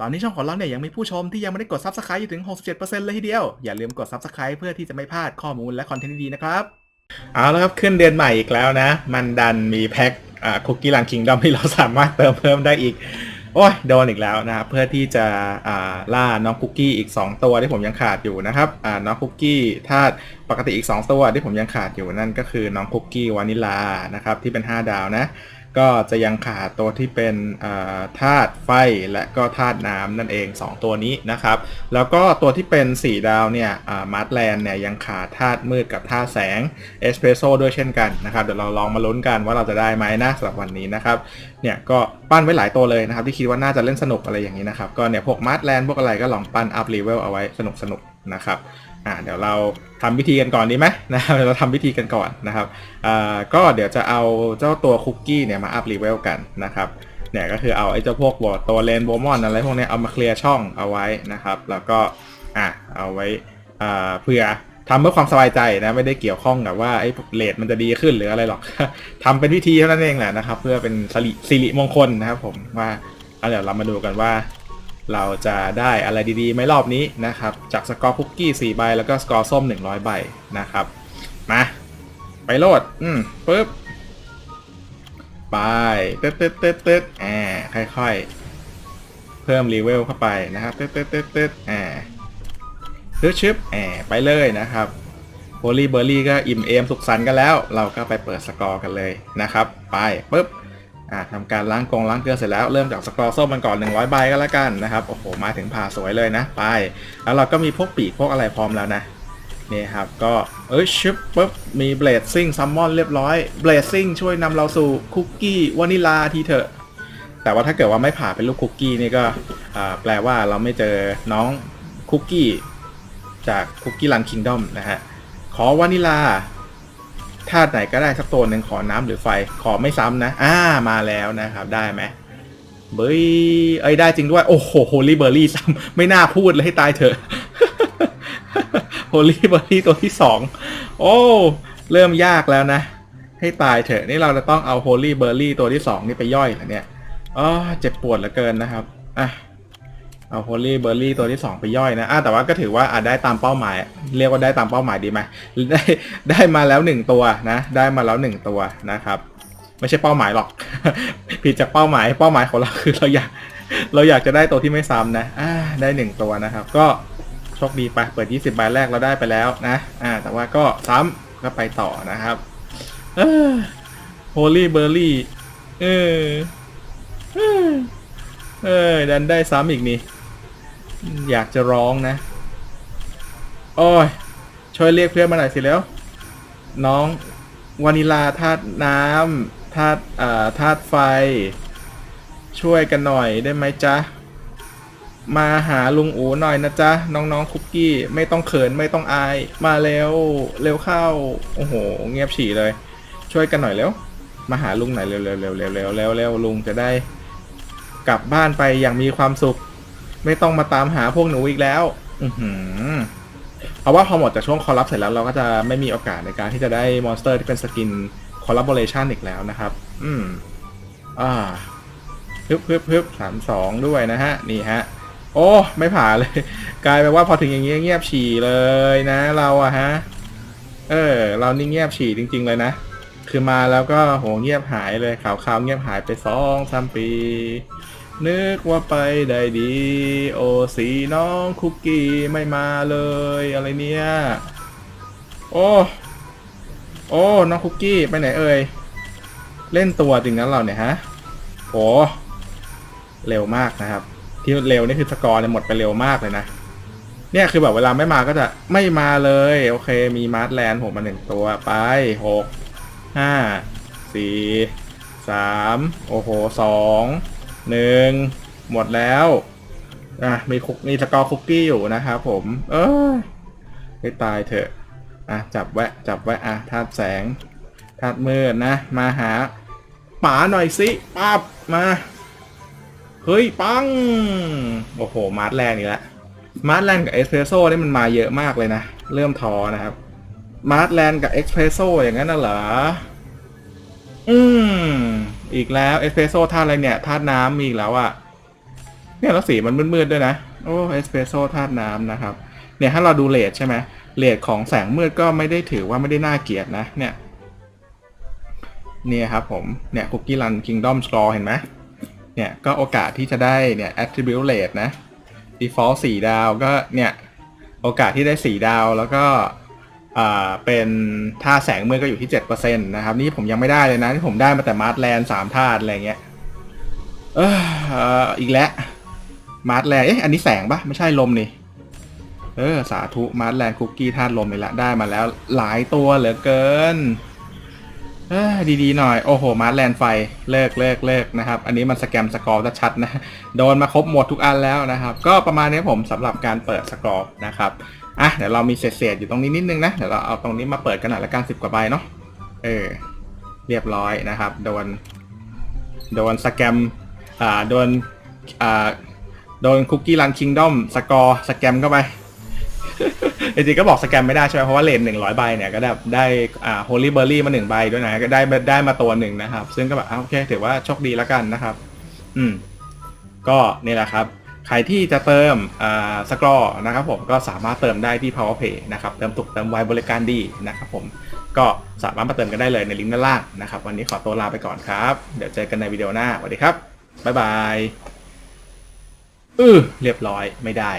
ตอนนี้ช่องของเราเนี่ยยังมีผู้ชมที่ยังไม่ได้กด Subscribe อยู่ถึง 67%เลยทีเดียว อย่าลืมกด Subscribe เพื่อที่จะไม่พลาดข้อมูลและคอนเทนต์ดีๆนะครับเอาแล้วครับขึ้นเดือนใหม่อีกแล้วนะ มันดันมีแพ็คคุกกี้ลังคิงดอมที่เราสามารถเติมเพิ่มได้อีก โอ้ยโดนอีกแล้วนะครับเพื่อที่จะล่าน้องคุกกี้อีก 2 ตัวที่ผมยังขาดอยู่นะครับน้องคุกกี้ธาตุปกติอีก 2 ตัวที่ผมยังขาดอยู่นั่นก็คือน้องคุกกี้วานิลานะครับที่เป็น 5 ดาวนะ ก็จะยังขาดตัวที่เป็นธาตุไฟและก็ธาตุน้ำนั่นเอง 2 ตัวนี้นะครับ แล้วก็ตัวที่เป็น 4 ดาวเนี่ยมาร์ทแลนด์เนี่ยยังขาดธาตุมืดกับธาตุแสงเอสเพรสโซด้วยเช่นกันนะครับเดี๋ยวเราลองมาลุ้นกันว่าเราจะได้ไหมนะสำหรับวันนี้นะครับเนี่ยก็ปั้นไว้หลายตัวเลยนะครับที่คิดว่าน่าจะเล่นสนุกอะไรอย่างนี้นะครับก็เนี่ยพวกมาร์ทแลนด์พวกอะไรก็ลองปั้นอัพเลเวลเอาไว้สนุกสนุกนะครับ อ่าเดี๋ยวเราทำวิธีกันก่อนดีไหมนะครับเราทำวิธีกันก่อนนะครับอ่าก็เดี๋ยวจะเอาเจ้าตัวคุกกี้เนี่ยมาอัพเลเวลกันนะครับเนี่ยก็คือเอาไอ้เจ้าพวกบอดตัวเลนโบมอนอะไรพวกนี้เอามาเคลียร์ช่องเอาไว้นะครับ แล้วก็อะเอาไว้อ่าเพื่อทำเพื่อความสบายใจนะไม่ได้เกี่ยวข้องกับว่าไอ้เลดมันจะดีขึ้นหรืออะไรหรอกทำเป็นพิธีเท่านั้นเองแหละนะครับ เพื่อเป็นสิริมงคลนะครับผมว่าเดี๋ยวเรามาดูกันว่า เราจะได้อะไรดีๆไหมรอบนี้นะครับ จากสกอร์คุกกี้4ใบแล้วก็สกอร์ส้ม 100 ใบนะครับ มา ไปโหลด อืมปึ๊บ ไปเต๊ดตึ๊ดตึ๊ดตึ๊ดแอบค่อยๆ เพิ่มรีเวลเข้าไปนะครับเต๊ดตึ๊ดตึ๊ดตึ๊ดแอบชึบชึบแอบไปเลยนะครับโฮลี่เบอร์รี่ก็อิ่มเอมสุขสันต์กันแล้ว เราก็ไปเปิดสกอร์กันเลยนะครับ ไปปึ๊บ อ่าทำการล้างกรงล้างเกลือเสร็จแล้วเริ่มจากสกอร์ส้มมันก่อน 100 ใบก็แล้วกันนะครับโอ้โหมาถึงผ่าสวยเลยนะ ไป แล้วเราก็มีพวกปีกพวกอะไรพร้อมแล้วนะนี่ครับก็เอ้ยชิปปุ๊บมีเบลดซิ่งซัมมอนเรียบร้อยเบลดซิ่งช่วยนำเราสู่คุกกี้วานิลาทีเถอะ แต่ว่าถ้าเกิดว่าไม่ผ่าเป็นลูกคุกกี้นี่ก็แปลว่าเราไม่เจอน้องคุกกี้จากคุกกี้ลันคิงดอมนะฮะขอวานิลา ธาตุไหนก็ได้สักตัวหนึ่งขอน้ำหรือไฟขอไม่ซ้ำนะ อ่ามาแล้วนะครับ ได้ไหมเบยเอ้ยได้จริงด้วย โอ้โหโฮลี่เบอร์รี่ซ้ำไม่น่าพูดเลยให้ตายเถอะโฮลี่เบอร์รี่ตัวที่สองโอ้เริ่มยากแล้วนะ ให้ตายเถอะนี่เราจะต้องเอาโฮลี่เบอร์รี่ตัวที่สองนี่ไปย่อยเหรอเนี่ยอ๋อเจ็บปวดเหลือเกินนะครับอะ เอาโฮลี่เบอร์รี่ตัวที่สองไปย่อยนะอะแต่ว่าก็ถือว่าอะได้ตามเป้าหมาย เรียกว่าได้ตามเป้าหมายดีไหมได้ได้มาแล้วหนึ่งตัวนะ ได้มาแล้วหนึ่งตัวนะครับ ไม่ใช่เป้าหมายหรอก ผิดจากเป้าหมายเป้าหมายของเราคือเราอยาก เราอยากจะได้ตัวที่ไม่ซ้ำนะอ่าได้หนึ่งตัวนะครับ ก็โชคดีไปเปิด 20ใบแรกเราได้ไปแล้วนะอ่าแต่ว่าก็ซ้ำก็ไปต่อนะครับโฮลี่เบอร์รี่เออเออเออดันได้ซ้ำอีกนี่ อยากจะร้องนะ โอ้ย ช่วยเรียกเพื่อนมาหน่อยสิแล้ว น้องวานิลาธาตุน้ำธาตุอ่าธาตุไฟ ช่วยกันหน่อยได้ไหมจ๊ะ มาหาลุงอูหน่อยนะจ๊ะ น้องๆคุกกี้ ไม่ต้องเขินไม่ต้องอาย มาเร็วเร็วเข้า โอ้โห เงียบฉี่เลย ช่วยกันหน่อยเร็ว มาหาลุงหน่อยเร็วเร็วเร็วเร็วเร็วเร็วเร็วลุงจะได้ กลับบ้านไปอย่างมีความสุข ไม่ต้องมาตามหาพวกหนูอีกแล้ว อือหือเพราะว่าพอหมดจากช่วงคอลลับเสร็จแล้วเราก็จะไม่มีโอกาสในการที่จะได้มอนสเตอร์ที่เป็นสกินคอลลาบอร์เรชันอีกแล้วนะครับ อืม อ่าฮึบฮึบฮึบสามสองด้วยนะฮะ นี่ฮะ โอ้ ไม่ผ่าเลย กลายเป็นว่าพอถึงอย่างเงี้ยเงียบฉี่เลยนะ เราอะฮะ เออ เรานี่เงียบฉี่จริง ๆ เลยนะ คือมาแล้วก็โหเงียบหายเลยข่าวข่าวๆเงียบหายไปสองสามปี นึกว่าไปได้ดี โอสีน้องคุกกี้ไม่มาเลยอะไรเนี่ย โอ้ โอ้ น้องคุกกี้ไปไหนเอ่ย เล่นตัวจริงนั้นเราเนี่ยฮะโหเร็วมากนะครับ ที่เร็วนี่คือสกอร์เนี่ยหมดไปเร็วมากเลยนะ เนี่ยคือแบบเวลาไม่มาก็จะไม่มาเลย โอเค มีมาร์ทแลนด์ผมมาหนึ่งตัวไปหกห้าสี่สามโอ้โหสอง หนึ่งหมดแล้วอะมีคุกมีสกอร์คุกกี้อยู่นะครับผม เออให้ตายเถอะอะจับแวะจับแวะอะธาตุแสงธาตุมืดนะ มาหาหมาหน่อยสิปั๊บมาเฮ้ยปังโอ้โหมาร์ทแลนด์อีกแล้วมาร์ทแลนด์กับเอสเพรสโซ่นี่มันมาเยอะมากเลยนะเริ่มท้อนะครับมาร์ทแลนด์กับเอ็กเพรสโซ่อย่างนั้นน่ะเหรออืม อีกแล้วเอสเพรสโซ่ธาตุอะไรเนี่ยธาตุน้ำมีอีกแล้วอะเนี่ยแล้วสีมันมืดๆด้วยนะโอ้เอสเปรสโซ่ธาตุน้ำนะครับเนี่ยถ้าเราดูเลทใช่ไหมเลทของแสงมืดก็ไม่ได้ถือว่าไม่ได้น่าเกลียดนะเนี่ยเนี่ยครับผมเนี่ยคุกกี้รันคิงดอมสกอร์เห็นไหมเนี่ยก็โอกาสที่จะได้เนี่ย attribute rate นะ default 4 ดาวก็เนี่ย โอกาสที่ได้ 4 ดาวแล้วก็ อ่าเป็นท่าแสงมืดก็อยู่ที่7%นนะครับ นี่ผมยังไม่ได้เลยนะที่ผมได้มาแต่มาร์ทแลนด์สามธาตุอะไรเงี้ยเอออีกแล้วมาร์ทแลนด์เอ๊ะอันนี้แสงปะไม่ใช่ลมนี่เออสาธุมาร์ทแลนด์คุกกี้ธาตุลมไปละได้มาแล้วหลายตัวเหลือเกินเออดีๆหน่อย โอ้โห มาร์ทแลนด์ไฟเลิกเลิกเลิกนะครับ อันนี้มันสแกมสกอร์ชัดๆนะ โดนมาครบหมดทุกอันแล้วนะครับ ก็ประมาณนี้ผมสำหรับการเปิดสกอร์นะครับ อะเดี๋ยวเรามีเศษๆอยู่ตรงนี้นิดนึงนะเดี๋ยวเราเอาตรงนี้มาเปิดกันหน่อยละกันสิบกว่าใบเนาะเออ เรียบร้อยนะครับ โดน โดนสแกมอ่าโดนอ่าโดนคุกกี้รันคิงด้อมสกอร์สแกมเข้าไปจริงๆก็บอกสแกมไม่ได้ใช่ไหมเพราะว่าเลนหนึ่งร้อยใบเนี่ยก็ได้ได้อ่าโฮลี่เบอร์รี่มาหนึ่งใบด้วยนะก็ได้ได้มาตัวหนึ่งนะครับ ซึ่งก็แบบโอเคถือว่าโชคดีแล้วกันนะครับ อืม ก็นี่แหละครับ ใครที่จะเติมสกอร์นะครับผมก็สามารถเติมได้ที่ PowerPay นะครับเติมถูกเติมไวบริการดีนะครับผมก็สามารถมาเติมกันได้เลยในลิงก์ด้านล่างนะครับ วันนี้ขอตัวลาไปก่อนครับ เดี๋ยวเจอกันในวิดีโอหน้าสวัสดีครับ บ๊ายบายอือเรียบร้อยไม่ได้